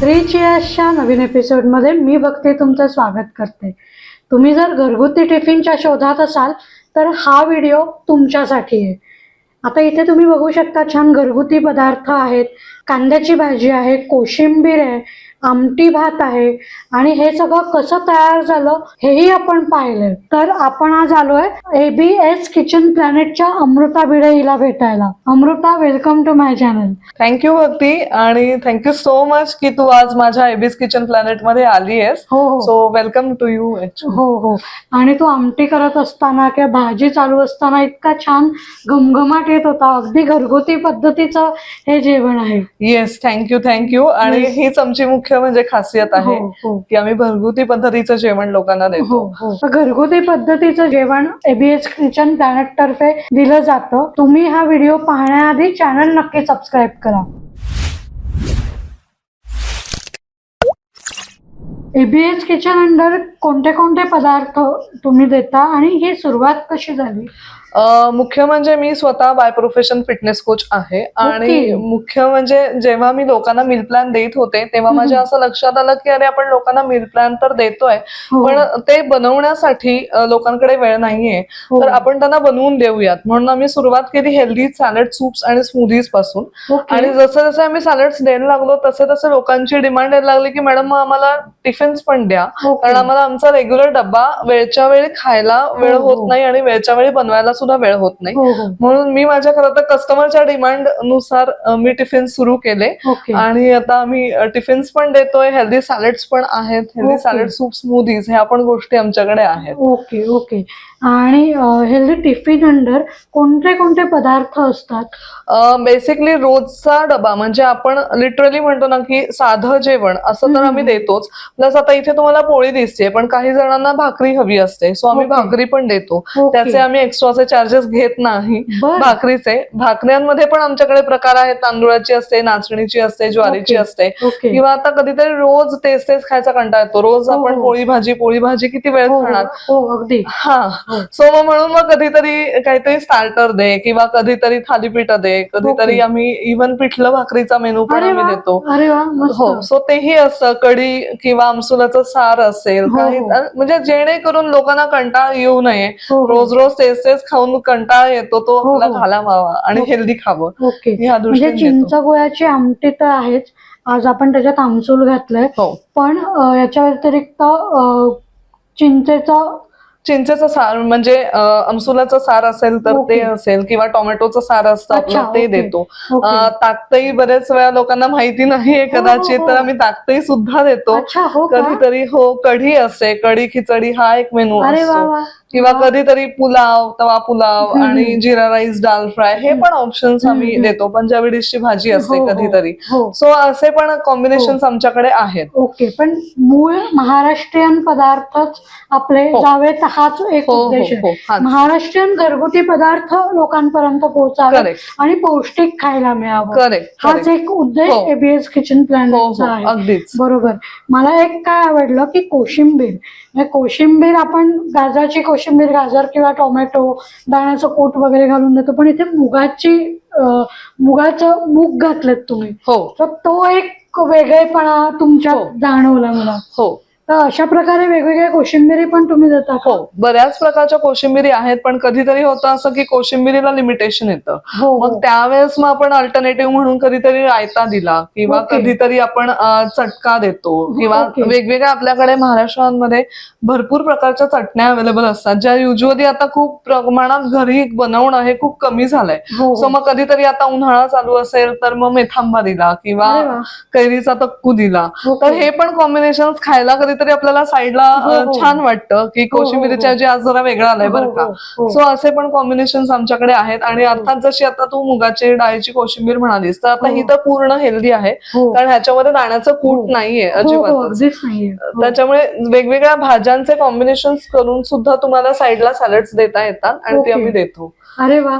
Three चिअर्सच्या नवीन एपिसोडमध्ये मी बघते तुमचं स्वागत करते. तुम्ही जर घरगुती टिफिनच्या शोधात असाल तर हा व्हिडिओ तुमच्यासाठी आहे. आता इथे तुम्ही बघू शकता छान घरगुती पदार्थ आहेत. कांद्याची भाजी आहे कोशिंबीर आहे आमटी भात आहे आणि हे सगळं कसं तयार झालं हेही आपण पाहिलंय. तर आपण आज आलोय ए बी एस किचन प्लॅनेटच्या अमृता भिडे हिला भेटायला. Amruta welcome to my channel thank you Bhakti आणि थँक्यू सो मच की तू आज माझ्या एबीस किचन प्लॅनेटमध्ये आली आहेस. हो हो. सो वेलकम टू यू हो हो. आणि तू आमटी करत असताना किंवा भाजी चालू असताना इतका छान घमघमाट येत होता. अगदी घरगुती पद्धतीचं हे जेवण आहे. येस थँक्यू थँक्यू आणि. हीच आमची मुख्य म्हणजे खासियत आहे हो. हो की आम्ही घरगुती पद्धतीचं जेवण लोकांना हो देतो हो घरगुती पद्धतीचं जेवण एबीएस किचन प्लॅनेट तर्फे दिलं जातं. तुम्ही हा व्हिडिओ पाहण्याआधी चॅनल नक्की सबस्क्राईब करा. एबीएस किचन अंडर कोणते कोणते पदार्थ तुम्ही देता आणि ही सुरुवात कशी झाली? मुख्य म्हणजे मी स्वतः बाय प्रोफेशन फिटनेस कोच आहे आणि. मुख्य म्हणजे जेव्हा मी लोकांना मिल प्लॅन देत होते तेव्हा. माझ्या असं लक्षात आलं की अरे आपण लोकांना मिल प्लॅन तर देतोय हो, पण ते बनवण्यासाठी लोकांकडे वेळ नाहीये हो. तर आपण त्यांना बनवून देऊयात म्हणून आम्ही सुरुवात केली हेल्दी सॅलड सूप्स आणि स्मूदीजपासून. आणि जसं जसं आम्ही सॅलड्स द्यायला लागलो तसे तसे लोकांची डिमांड यायला लागली की मॅडम मग आम्हाला टिफिन्स पण द्या. कारण आम्हाला आमचा रेग्युलर डब्बा वेळच्या वेळी खायला वेळ हो. होत नाही आणि वेळच्या वेळी बनवायला सुद्धा वेळ होत नाही. हो हो. म्हणून मी माझ्या खरं तर कस्टमरच्या डिमांडनुसार मी टिफिन सुरू केले. आणि आता आम्ही टिफिन्स पण देतोय हेल्दी सॅलड्स पण आहेत हेल्दी. सॅलड सूप स्मूदीज ह्या पण गोष्टी आमच्याकडे आहेत. Okay okay. आणि हेल्दी टिफिन अंडर कोणते कोणते पदार्थ असतात बेसिकली रोजचा डबा म्हणजे आपण लिटरली म्हणतो ना की साधं जेवण असं तर. आम्ही देतोच प्लस आता इथे तुम्हाला पोळी दिसते पण काही जणांना भाकरी हवी असते सो आम्ही. भाकरी पण देतो. त्याचे आम्ही एक्स्ट्राचे चार्जेस घेत नाही भाकरीचे भाकऱ्यांमध्ये पण आमच्याकडे प्रकार आहेत तांदुळाची असते नाचणीची असते ज्वारीची. असते किंवा आता कधीतरी रोज तेच तेच खायचा कंटाळा येतो रोज हो, आपण हो. पोळी भाजी पोळी भाजी किती वेळ हो खाणार अगदी हो. सो मग म्हणून मग कधीतरी काहीतरी स्टार्टर दे किंवा कधीतरी थालीपीठ दे कधीतरी. आम्ही इव्हन पिठलं भाकरीचा मेनू पण आम्ही देतो हो सो तेही असतं कढी किंवा आमसुलाचं सार असेल हो, काही हो. म्हणजे जेणेकरून लोकांना कंटाळा येऊ नये हो. रोज रोज तेच तेच खाऊन कंटाळा येतो तो आपला हो. घालावा आणि. हेल्दी खावं ह्या म्हणजे दृष्टीने चिंच. गोळ्याची आमटी तर आहेच आज आपण त्याच्यात आमसूल घातलंय पण याच्या व्यतिरिक्त चिंचेचा चिंचेचं सार म्हणजे अं, आमसुलाचं सार असेल तर. ते असेल किंवा टोमॅटोचं सार असतं आपलं ते. देतो ताकतही बरेच वेळा लोकांना माहिती नाहीये हो, हो, कदाचित हो. तर आम्ही ताकतही सुद्धा देतो कधीतरी हो कढी असते कढी खिचडी हा एक मेनू असतो किंवा. कधीतरी पुलाव तवा पुलाव. आणि जिरा राईस दाल फ्राय हे पण ऑप्शन्स आम्ही. देतो पंजाबी डिशची भाजी असते. कधीतरी सो असे पण कॉम्बिनेशन आमच्याकडे आहेत ओके पण मूळ महाराष्ट्रीयन पदार्थच आपले. जावेत हाच एक हो हो उद्देश हो आहे महाराष्ट्रीयन घरगुती पदार्थ लोकांपर्यंत पोहोचावे आणि पौष्टिक खायला मिळावं. करेक्ट हाच एक उद्देश हो. एबीएस किचन हो प्लॅनचा हो आहे. अगदीच. बरोबर. मला एक काय आवडलं की कोशिंबीर. म्हणजे कोशिंबीर आपण गाजराची कोशिंबीर गाजर किंवा टोमॅटो दाण्याचं कूट वगैरे घालून देतो पण इथे मुगाची अं, मुगाचं मूग घातलेत तुम्ही. हो. तर तो एक वेगळेपणा तुमच्यात हो. जाणवला मला. हो. तर अशा प्रकारे वेगवेगळ्या कोशिंबिरी पण तुम्ही देता? हो बऱ्याच प्रकारच्या कोशिंबिरी आहेत पण कधीतरी होतं असं की कोशिंबिरीला लिमिटेशन येतं हो मग त्यावेळेस मग आपण अल्टरनेटिव्ह म्हणून कधीतरी रायता दिला किंवा ओके. कधीतरी आपण अं, चटका देतो किंवा ओके. वेगवेगळ्या आपल्याकडे महाराष्ट्रामध्ये भरपूर प्रकारच्या चटण्या अवेलेबल असतात ज्या युजली आता खूप प्रमाणात घरी बनवणं हे खूप कमी झालंय हो सो मग कधीतरी आता उन्हाळा चालू असेल तर मग मेथांबा दिला किंवा अरे वा. कैरीचा तक्कू दिला ओके. तर हे पण कॉम्बिनेशन खायला कधीतरी आपल्याला साईडला हो, हो. छान वाटतं की हो, कोशिंबिरीच्या हो. जे आज जरा वेगळं आलंय बरं का. सो असे पण कॉम्बिनेशन आमच्याकडे आहेत आणि अर्थात जशी आता तू मुगाची डाळीची कोशिंबीर म्हणालीस तर आता हो. तर पूर्ण हेल्दी आहे कारण ह्याच्यामध्ये दाण्याचं. कूट नाहीये हो. त्याच्यामुळे वेगवेगळ्या भाज्यांचे कॉम्बिनेशन करून सुद्धा तुम्हाला साईडला सॅलड्स देता येतात आणि ते. आम्ही देतो अरे वा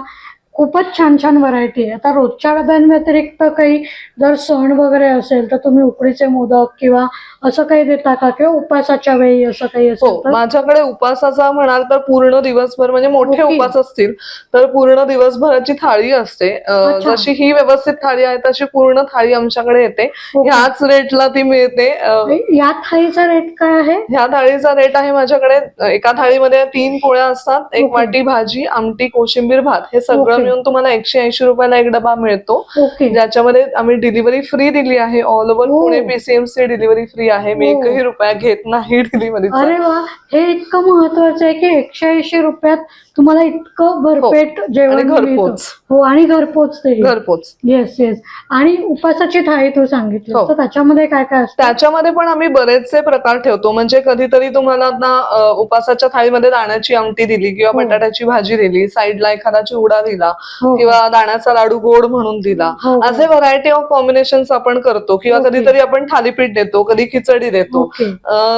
खूपच छान छान व्हरायटी आहे आता रोजच्या डब्यांव्यतिरिक्त काही जर सण वगैरे असेल तर तुम्ही उकडीचे मोदक किंवा असं काही देता का किंवा उपासाच्या वेळी असं काही हो असेल तर माझ्याकडे उपासाचा म्हणाल तर पूर्ण दिवसभर म्हणजे मोठे. उपास असतील तर पूर्ण दिवसभराची थाळी असते अं, अच्छा. जशी ही व्यवस्थित थाळी आहे तशी पूर्ण थाळी आमच्याकडे येते ओके. ह्याच रेटला ती मिळते अं, या थाळीचा रेट काय आहे ह्या थाळीचा रेट आहे माझ्याकडे एका थाळीमध्ये तीन पोळ्या असतात एक ओके. वाटी भाजी आमटी कोशिंबीर भात हे सगळं ओके. मिळून तुम्हाला एकशे ऐंशी रुपयाला एक डबा मिळतो ज्याच्यामध्ये आम्ही डिलिव्हरी फ्री दिली आहे ऑल ओव्हर ओ. पुणे पीसीएमसी डिलिव्हरी फ्री आहे मी ओ. एकही रुपया घेत नाही डिलिव्हरीचा अरे वा हे इतकं महत्वाचं आहे की एकशे ऐंशी रुपयात तुम्हाला इतकं भरपेट जेवण हो. आणि मिळतं. घरपोच. हो आणि घरपोच ते घरपोच येस येस आणि उपासाची थाळी तू सांगितली हो. तर त्याच्यामध्ये काय काय असतं त्याच्यामध्ये पण आम्ही बरेचसे प्रकार ठेवतो म्हणजे कधीतरी तुम्हाला अ, उपासाच्या थाळीमध्ये दाण्याची आमटी दिली किंवा हो. बटाट्याची भाजी दिली साईडला एखादा चिवडा दिला हो. किंवा दाण्याचा लाडू गोड म्हणून दिला. हो, हो. असे व्हरायटी ऑफ कॉम्बिनेशन आपण करतो. किंवा. कधीतरी आपण थालीपीठ देतो कधी खिचडी देतो.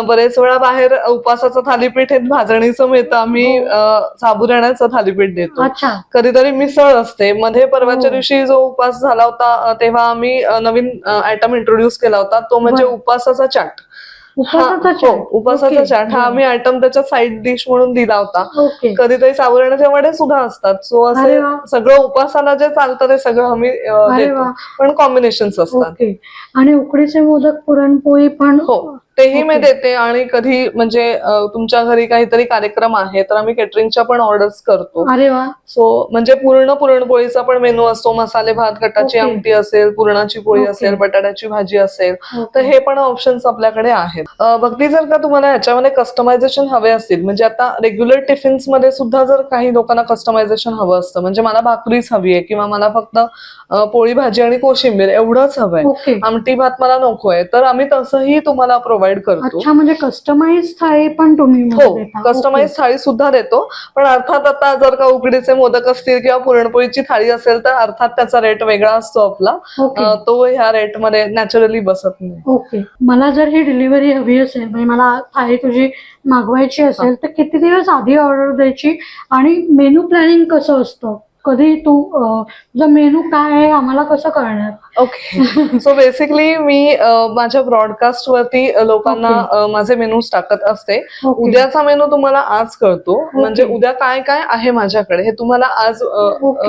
बरेच वेळा बाहेर उपासाचं थालीपीठ हे भाजणीचं मिळतं. आम्ही हो. साबुदाण्याचं थालीपीठ देतो. कधीतरी मिसळ असते. मध्ये परवाच्या हो. दिवशी जो उपास झाला होता तेव्हा आम्ही नवीन आयटम इंट्रोड्यूस केला होता. तो म्हणजे. उपासाचा चाट. उपासाचा हा, चाट. हो. चाट हा आम्ही आयटम त्याच्या साईड डिश म्हणून दिला होता. कधीतरी साबुदाण्याचे वडे सुद्धा असतात. सो असे. सगळं उपासाला जे चालतं ते सगळं आम्ही देतो. पण कॉम्बिनेशन्स असतात. आणि उकडीचे मोदक पुरणपोळी पण हो. तेही मी. देते आणि कधी म्हणजे तुमच्या घरी काहीतरी कार्यक्रम आहे तर आम्ही केटरिंगच्या पण ऑर्डर्स करतो अरे वा सो म्हणजे पूर्ण पुरणपोळीचा पण मेनू असतो मसाले भात गटाची. आमटी असेल पुरणाची पोळी. असेल बटाट्याची भाजी असेल तर. हे पण ऑप्शन्स आपल्याकडे आहेत भक्ती जर का तुम्हाला ह्याच्यामध्ये कस्टमायझेशन हवे असतील म्हणजे आता रेग्युलर टिफिन्समध्ये सुद्धा जर काही लोकांना कस्टमायझेशन हवं असतं म्हणजे मला भाकरीच हवी आहे किंवा मला फक्त पोळी भाजी आणि कोशिंबीर एवढंच हवंय आमटी भात मला नकोय तर आम्ही तसंही तुम्हाला प्रोव्हाइड करतो. अच्छा म्हणजे कस्टमाइज थाळी पण तुम्ही हो. कस्टमाइज थाळी सुद्धा देतो. पण अर्थात आता जर का उकडीचे मोदक असतील किंवा पुरणपोळीची थाळी असेल तर अर्थात त्याचा रेट वेगळा असतो आपला. तो ह्या रेटमध्ये नॅचरली बसत नाही. ओके. मला जर ही डिलिव्हरी हवी असेल म्हणजे मला थाळी तुझी मागवायची असेल तर किती दिवस आधी ऑर्डर द्यायची? आणि मेनू प्लॅनिंग कसं असतं? कधी तू तुझा मेनू काय आहे आम्हाला कसं कळणार? ओके सो बेसिकली मी माझ्या ब्रॉडकास्ट वरती लोकांना माझे मेनू टाकत असते. उद्याचा मेनू तुम्हाला आज कळतो. म्हणजे उद्या काय काय आहे माझ्याकडे हे तुम्हाला आज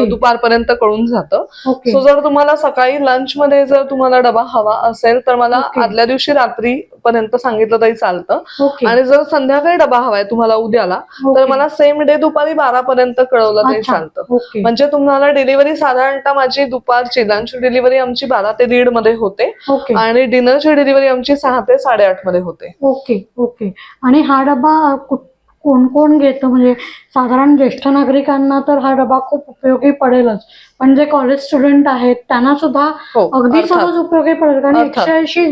दुपारपर्यंत कळून जातं. सो जर तुम्हाला सकाळी लंच मध्ये जर तुम्हाला डबा हवा असेल तर मला. आदल्या दिवशी रात्री पर्यंत सांगितलं तरी चालतं. आणि जर संध्याकाळी डबा हवाय तुम्हाला उद्याला तर. मला सेम डे दुपारी बारा पर्यंत कळवलं तरी चालतं. म्हणजे तुम्हाला डिलिव्हरी साधारणतः माझी दुपारची लंच डिलिव्हरी आमची बारा ते दीडमध्ये होते. आणि डिनरची डिलिव्हरी आमची सहा ते साडेआठमध्ये होते. Okay okay. आणि हा डबा कोण कोण घेतं? म्हणजे साधारण ज्येष्ठ नागरिकांना तर हा डबा खूप उपयोगी पडेलच. पण जे कॉलेज स्टुडंट आहेत त्यांना सुद्धा हो अगदी. सहज उपयोगी पडेल. कारण. एकशे ऐंशी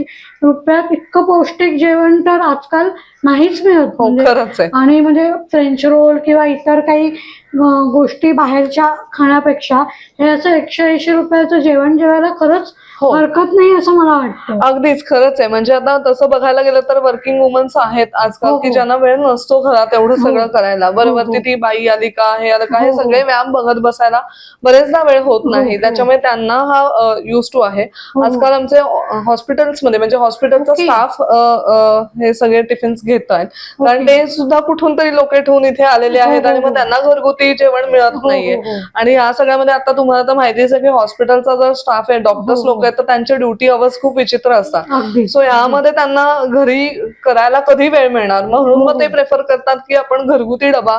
रुपयात इतकं पौष्टिक जेवण तर आजकाल नाहीच मिळत. हो म्हणजे आणि म्हणजे फ्रेंच रोल किंवा इतर काही गोष्टी बाहेरच्या खाण्यापेक्षा हे असं एकशे ऐंशी रुपयाचं जेवण जेवायला खरंच हो हरकत नाही असं मला वाटतं अगदीच खरंच आहे म्हणजे आता तसं बघायला गेलं तर वर्किंग वुमन्स आहेत आजकाल हो, की हो. ज्यांना वेळ नसतो घरात एवढं हो. सगळं करायला बरं हो, वरती हो. ती बाई आली का हे आलं का हे हो, हो. सगळे व्यायाम बघत बसायला बरेचदा वेळ होत नाही हो. त्याच्यामुळे त्यांना हा युज टू आहे हो. आजकाल आमचे हॉस्पिटल्समध्ये म्हणजे हॉस्पिटलचा ओके. स्टाफ हे सगळे टिफिन्स घेत आहेत कारण ओके. ते सुद्धा कुठून तरी लोकेट होऊन इथे आलेले हो, आहेत हो, आणि मग. त्यांना घरगुती जेवण मिळत हो, नाहीये हो, हो. आणि या सगळ्यामध्ये आता तुम्हाला तर माहितीच आहे की हॉस्पिटलचा जर स्टाफ आहे डॉक्टर्स हो, हो. लोक आहेत तर त्यांचे ड्युटी अवर्स खूप विचित्र असतात. सो यामध्ये त्यांना घरी करायला कधी वेळ मिळणार? म्हणून हो, मग ते हो. प्रेफर करतात की आपण घरगुती डबा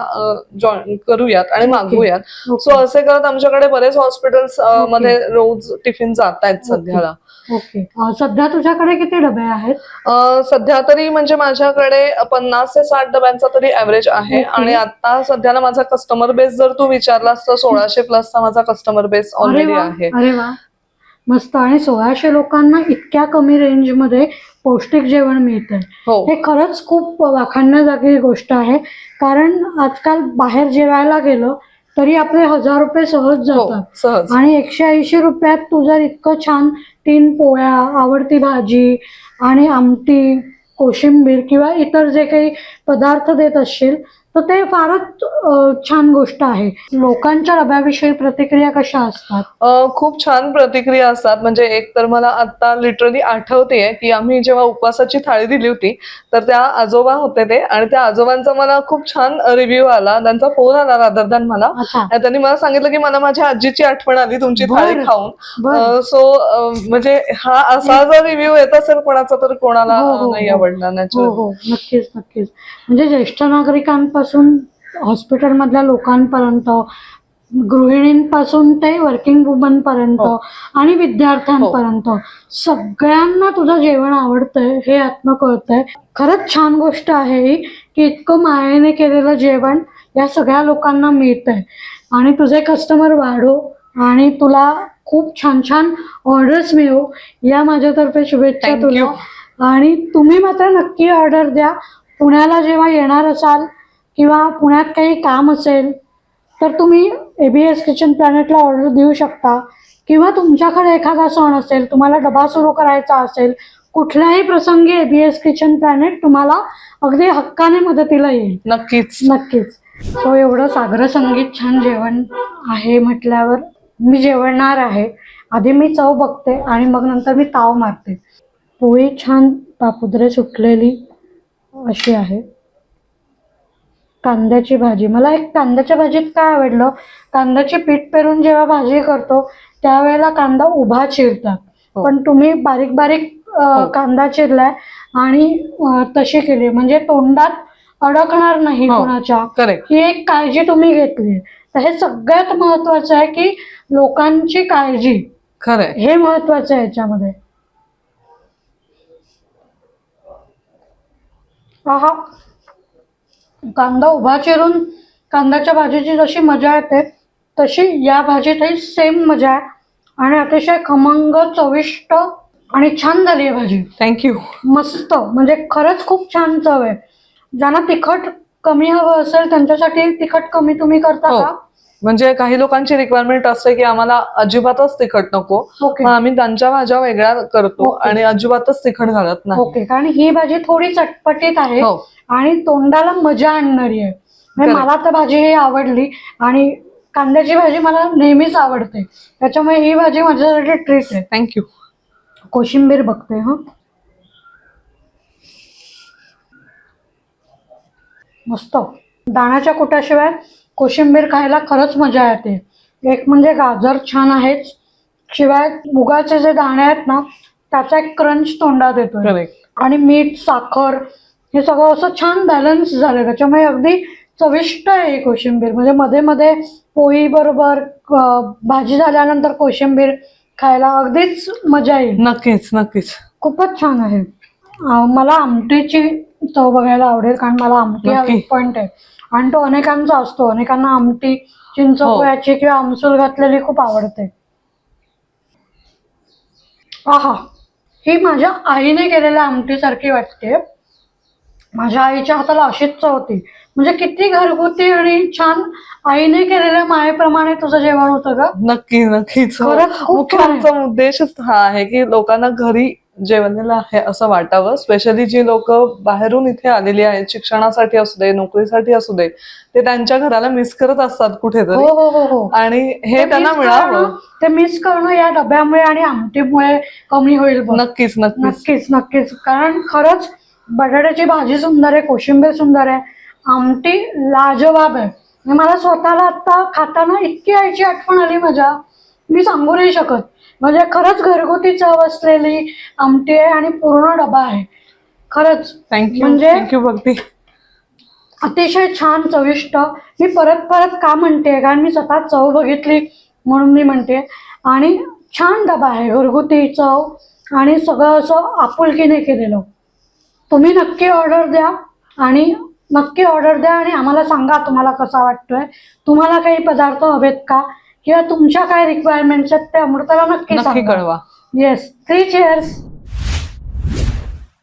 जॉईन करूयात आणि मागवूयात. सो असे करत आमच्याकडे बरेच हॉस्पिटल्स. मध्ये रोज टिफिन जात आहेत सध्याला. ओके. सध्या तुझ्याकडे किती डबे आहेत? सध्या तरी म्हणजे माझ्याकडे पन्नास ते साठ डब्यांचा तरी ऍव्हरेज आहे. आणि आता सध्याला माझा कस्टमर बेस जर तू विचारलास तर सोळाशे प्लसचा माझा कस्टमर बेस ऑलरेडी आहे. मस्त. आणि सोळाशे लोकांना इतक्या कमी रेंजमध्ये पौष्टिक जेवण मिळतंय. हो. हे खरंच खूप वाखाणण्यासारखी गोष्ट आहे. कारण आजकाल बाहेर जेवायला गेलं तरी आपले हजार रुपये सहज हो जातात. सहज. आणि एकशे ऐंशी रुपयात तू जर इतकं छान तीन पोळ्या आवडती भाजी आणि आमटी कोशिंबीर किंवा इतर जे काही पदार्थ देत असशील तर ते फारच छान गोष्ट आहे. लोकांच्या डब्याविषयी प्रतिक्रिया कशा असतात? खूप छान प्रतिक्रिया असतात. म्हणजे एक तर मला आता लिटरली आठवतेय की आम्ही जेव्हा उपवासाची थाळी दिली होती तर त्या आजोबा होते ते आणि त्या आजोबांचा मला खूप छान रिव्ह्यू आला. त्यांचा फोन आला रादर दॅन मला. त्यांनी मला सांगितलं की मला माझ्या आजीची आठवण आली तुमची थाळी. खाऊन. सो म्हणजे हा असा जर रिव्ह्यू येत असेल कोणाचा तर कोणाला हो, हो, नाही. आवडणार हो. नक्कीच नक्कीच. म्हणजे ज्येष्ठ नागरिकांपासून हॉस्पिटलमधल्या लोकांपर्यंत गृहिणींपासून ते वर्किंग वुमन पर्यंत हो. आणि विद्यार्थ्यांपर्यंत. सगळ्यांना तुझं जेवण आवडतंय हे यातनं कळतंय. खरंच छान गोष्ट आहे ही की इतकं मायेने केलेलं जेवण या सगळ्या लोकांना मिळतंय. आणि तुझे कस्टमर वाढो आणि तुला खूप छान छान ऑर्डर्स मिळो या माझ्यातर्फे शुभेच्छा तुला. आणि तुम्ही मात्र नक्की ऑर्डर द्या. पुण्याला जेव्हा येणार असाल किंवा पुण्यात काही काम असेल तर तुम्ही ए बी एस किचन प्लॅनेटला ऑर्डर देऊ शकता. किंवा तुमच्याकडे एखादा सण असेल तुम्हाला डबा सुरू करायचा असेल कुठल्याही प्रसंगी A B S kitchen planet तुम्हाला अगदी हक्काने मदतीला येईल. नक्कीच. नक्कीच. सो एवढं सागर संगीत छान जेवण आहे म्हटल्यावर मी जेवणार आहे. आधी मी चव बघते आणि मग नंतर मी ताव मारते. पोळी छान पापुद्रे सुटलेली अशी आहे. कांद्याची भाजी. मला एक कांद्याच्या भाजीत काय आवडलं? कांद्याची पीठ पेरून जेव्हा भाजी करतो त्यावेळेला कांदा उभा चिरतात हो. पण तुम्ही बारीक बारीक हो. कांदा चिरलाय आणि तशी केली. म्हणजे तोंडात अडकणार नाही हो. कोणाच्या. ही एक काळजी तुम्ही घेतली. तर हे सगळ्यात महत्वाचं आहे की लोकांची काळजी. खरंय. हे महत्वाचं आहे याच्यामध्ये. आहा. कांदा उभा चिरून कांद्याच्या भाजीची जशी मजा येते तशी या भाजीतही सेम मजा आहे. आणि अतिशय खमंग चविष्ट आणि छान झाली आहे भाजी. थँक्यू मस्त म्हणजे खरंच खूप छान चव आहे. ज्यांना तिखट कमी हवं असेल त्यांच्यासाठी तिखट कमी तुम्ही करता हो. का? म्हणजे काही लोकांची रिक्वायरमेंट असते की आम्हाला अजिबातच तिखट नको. मग आम्ही त्यांच्या भाज्या वेगळ्या करतो. आणि अजिबातच तिखट घालत नाही. ओके. कारण ही भाजी थोडी चटपटीत आहे हो. आणि तोंडाला मजा आणणारी आहे. म्हणजे. मला तर भाजी ही आवडली आणि कांद्याची भाजी मला नेहमीच आवडते. त्याच्यामुळे ही भाजी माझ्यासाठी ट्रीट आहे. थँक्यू कोशिंबीर बघते हा. मस्त. दाण्याच्या कुटाशिवाय कोशिंबीर खायला खरंच मजा येते. एक म्हणजे गाजर छान आहेच. शिवाय मुगाचे जे दाणे आहेत ना त्याचा एक क्रंच तोंडात करेक्ट आणि मीठ साखर हे सगळं असं छान बॅलन्स झालं त्याच्यामुळे अगदी चविष्ट आहे ही कोशिंबीर. म्हणजे मध्ये मध्ये पोळी बरोबर भाजी झाल्यानंतर कोशिंबीर खायला अगदीच मजा येईल. नक्कीच नक्कीच. खूपच छान आहे. मला आमटीची चव बघायला आवडेल कारण मला आमटी. पॉइंट आहे. आणि तो अनेकांचा असतो अनेकांना आमटी चिंच हो. पोळ्याची किंवा आमसूल घातलेली खूप आवडते आहा ही माझ्या आईने केलेल्या आमटीसारखी वाटते माझ्या आईच्या हाताला अशीच चव होती म्हणजे किती घरगुती आणि छान आईने केलेल्या मायेप्रमाणे तुझं जेवण होतं का नक्की नक्कीच हो. खरंच खूप मुख्य छान आहे. आमचा उद्देशच हा आहे की लोकांना घरी जेवलेलं आहे असं वाटावं. स्पेशली जी लोक बाहेरून इथे आलेली आहेत शिक्षणासाठी असू दे नोकरीसाठी असू दे ते त्यांच्या घराला मिस करत असतात हो कुठेतरी. हो हो हो आणि हे ते त्यांना miss मिळावं. करणं- ते मिस करणं या डब्यामुळे आणि आमटीमुळे कमी होईल बघ. नक्कीच नक्कीच. नक्कीच नक्कीच. कारण खरंच बटाट्याची भाजी सुंदर आहे कोशिंबीर सुंदर आहे. आमटी लाजवाब आहे. आणि मला स्वतःला आता खाताना इतकी आईची आठवण आली माझ्या. मी सांगू नाही शकत. म्हणजे खरंच घरगुती चव असलेली आमटी आहे आणि पूर्ण डबा आहे. खरंच. थँक्यू म्हणजे- थँक्यू भक्ती. अतिशय छान चविष्ट. मी परत परत का म्हणते कारण मी स्वतः चव बघितली म्हणून मी म्हणते आणि छान डबा आहे घरगुती चव आणि सगळं असं आपुलकीने केलेलं. तुम्ही नक्की ऑर्डर द्या आणि नक्की ऑर्डर द्या आणि आम्हाला सांगा तुम्हाला कसा वाटतोय. तुम्हाला काही पदार्थ हवेत का? किंवा तुमच्या काय रिक्वायरमेंट्स आहेत ते अमृताला नक्की नक्की सांगा. कळवा. Yes three chairs